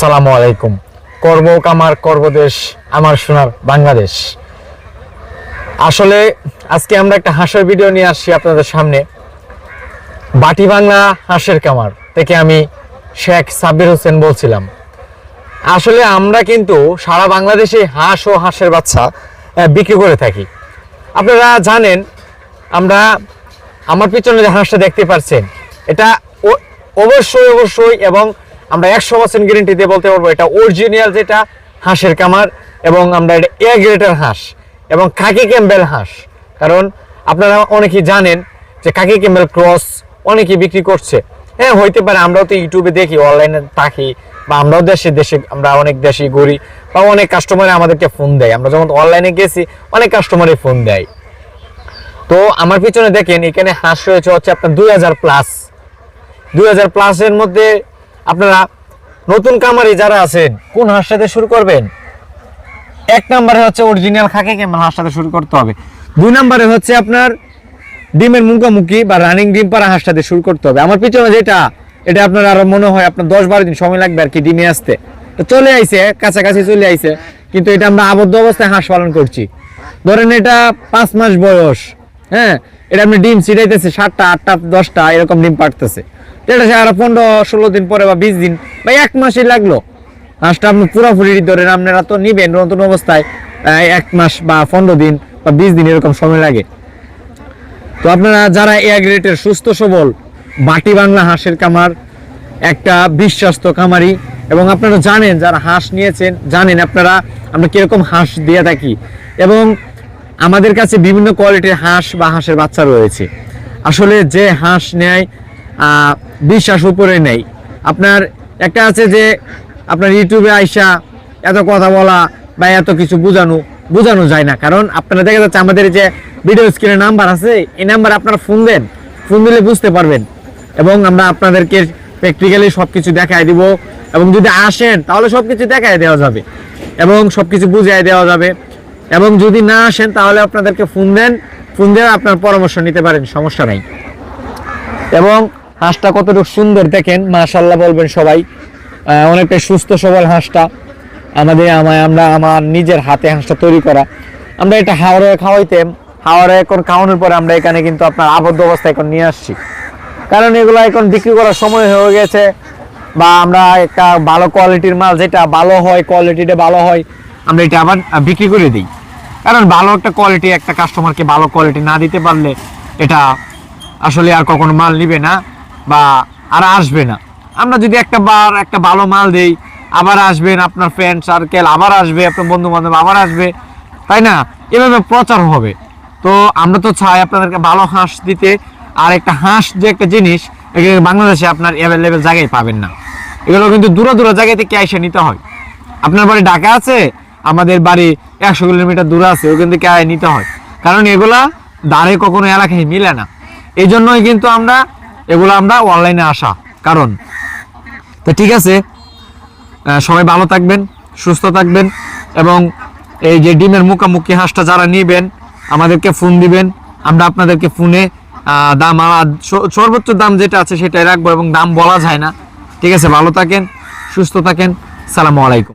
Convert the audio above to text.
আসসালামু আলাইকুম। করব কামার করবদেশ আমার সোনার বাংলাদেশ। আসলে আজকে আমরা একটা হাঁসের ভিডিও নিয়ে আসছি আপনাদের সামনে। বাটি বাংলা হাঁসের কামার থেকে আমি শেখ সাব্বির হোসেন বলছিলাম। আসলে আমরা কিন্তু সারা বাংলাদেশে হাঁস ও হাঁসের বাচ্চা বিক্রি করে থাকি। আপনারা জানেন, আমরা আমার পিছনে যে হাঁসটা দেখতে পাচ্ছেন, এটা অবশ্যই অবশ্যই এবং আমরা একশো পার্সেন্ট গ্যারেন্টি দিয়ে বলতে পারব, এটা অরিজিনাল যেটা, হাঁসের কামার, এবং আমরা এটা এ হাঁস, এবং কাকি ক্যাম্বেল হাঁস। কারণ আপনারা অনেকেই জানেন যে কাকি ক্যাম্বেল ক্রস অনেকেই বিক্রি করছে। হ্যাঁ হইতে পারে, আমরাও তো ইউটিউবে দেখি, অনলাইনে থাকি, বা আমরাও দেশে দেশে, আমরা অনেক দেশে ঘুরি, বা অনেক কাস্টমার আমাদেরকে ফোন দেয়। আমরা যখন অনলাইনে গেছি, অনেক কাস্টমারই ফোন দেয়। তো আমার পিছনে দেখেন, এখানে হাঁস রয়েছে হচ্ছে আপনার দুই হাজার প্লাস দুই হাজার প্লাসের মধ্যে আপনারা নতুন কামারি যারা আছেন, কোন হাঁস সাথে শুরু করবেন? এক নম্বরে হচ্ছে অরিজিনাল খাকে কেমন হাঁস সাথে শুরু করতে হবে? দুই নম্বরে হচ্ছে আপনার ডিমের মুখোমুখি বা রানিং ডিম পাড়া হাঁস সাথে শুরু করতে হবে। আমার পিছনে যেটা, এটা আপনার আরও মনে হয় আপনার দশ বারো দিন সময় লাগবে আর কি ডিমে আসতে। তো চলে আইছে, কাছাকাছি চলে আইছে, কিন্তু এটা আমরা আবদ্ধ অবস্থায় হাঁস পালন করছি। ধরেন এটা পাঁচ মাস বয়স হ্যাঁ? এটা আপনি ডিম ছিটাইতেছে, সাতটা, আটটা, দশটা, এরকম ডিম পাড়তেছে। তো এটা সে আরও পনেরো, ষোলো দিন পরে বা বিশ দিন, বা এক মাসই লাগল। হাঁসটা আপনি পুরোপুরি ধরেন, আপনারা তো নিবেন নতুন অবস্থায় এক মাস বা পনেরো দিন বা বিশ দিন এরকম সময় লাগে। তো আপনারা যারা এয়ার গ্রেটের সুস্থ সবল, বাটি বাংলা হাঁসের কামার একটা বিশ্বাস্ত কামারি এবং আপনারা জানেন যারা হাঁস নিয়েছেন, জানেন আপনারা আমরা কীরকম হাঁস দিয়ে থাকি। এবং আমাদের কাছে বিভিন্ন কোয়ালিটির হাঁস বা হাঁসের বাচ্চা রয়েছে। আসলে যে হাঁস নেয় বিশ্বাস উপরে নেই। আপনার একটা আছে যে আপনার ইউটিউবে আইসা এত কথা বলা বা এত কিছু বোঝানো বোঝানো যায় না। কারণ আপনারা দেখা যাচ্ছে আমাদের যে ভিডিও স্ক্রিনে নাম্বার আছে, এই নাম্বার আপনারা ফোন দেন। ফোন দিলে বুঝতে পারবেন। এবং আমরা আপনাদেরকে প্র্যাকটিক্যালি সব কিছু দেখায় দিব। এবং যদি আসেন, তাহলে সব কিছু দেখায় দেওয়া যাবে। এবং সব কিছু বুঝিয়ে দেওয়া যাবে। এবং যদি না আসেন, তাহলে আপনাদেরকে ফোন দেন। ফোন দিয়ে আপনার পরামর্শ নিতে পারেন, সমস্যা নাই। এবং হাঁসটা কতটুকু সুন্দর দেখেন মাশাল্লাহ বলবেন সবাই। অনেকটাই সুস্থ সবল হাঁসটা। আমাদের আমায় আমরা আমার নিজের হাতে হাঁসটা তৈরি করা। আমরা এটা হাওড়ে খাওয়াইতাম। হাওড়ে এখন খাওয়ানোর পরে আমরা এখানে কিন্তু আপনার আবদ্ধ অবস্থায় এখন নিয়ে আসছি। কারণ এগুলো এখন বিক্রি করার সময় হয়ে গেছে বা আমরা একটা ভালো কোয়ালিটির মাল, যেটা ভালো হয় কোয়ালিটিটা ভালো হয়, আমরা এটা আবার বিক্রি করে দিই। কারণ ভালো একটা কোয়ালিটি একটা কাস্টমারকে ভালো কোয়ালিটি না দিতে পারলে এটা আসলে আর কখনো মাল নিবে না বা আর আসবে না। আমরা যদি একটা বার একটা ভালো মাল দেই, আবার আসবেন আপনার ফ্রেন্ড সার্কেল আবার আসবে আপনার বন্ধু বান্ধব আবার আসবে, তাই না? এভাবে প্রচার হবে। তো আমরা তো চাই আপনাদেরকে ভালো হাঁস দিতে, আর একটা হাঁস যে একটা জিনিস, এগুলো বাংলাদেশে আপনার অ্যাভেলেবেল জায়গায় পাবেন না। এগুলো কিন্তু দূরে দূরে জায়গা থেকে এসে নিতে হয়। আপনার বাড়ি ঢাকা আছে? আমাদের বাড়ি একশো কিলোমিটার দূরে আছে, ওখান থেকে আয় নিতে হয়। কারণ এগুলা দাঁড়ে কখনো এলাকায় মিলে না। এই জন্যই কিন্তু আমরা, এগুলো আমরা অনলাইনে আসা। কারণ, তো ঠিক আছে সবাই ভালো থাকবেন, সুস্থ থাকবেন, এবং এই যে ডিমের মুখামুখি হাঁসটা যারা নিবেন, আমাদেরকে ফোন দিবেন। আমরা আপনাদেরকে ফোনে দাম সর্বোচ্চ দাম যেটা আছে সেটাই রাখব, এবং দাম বলা যায় না। ঠিক আছে, ভালো থাকেন, সুস্থ থাকেন, সালামু আলাইকুম।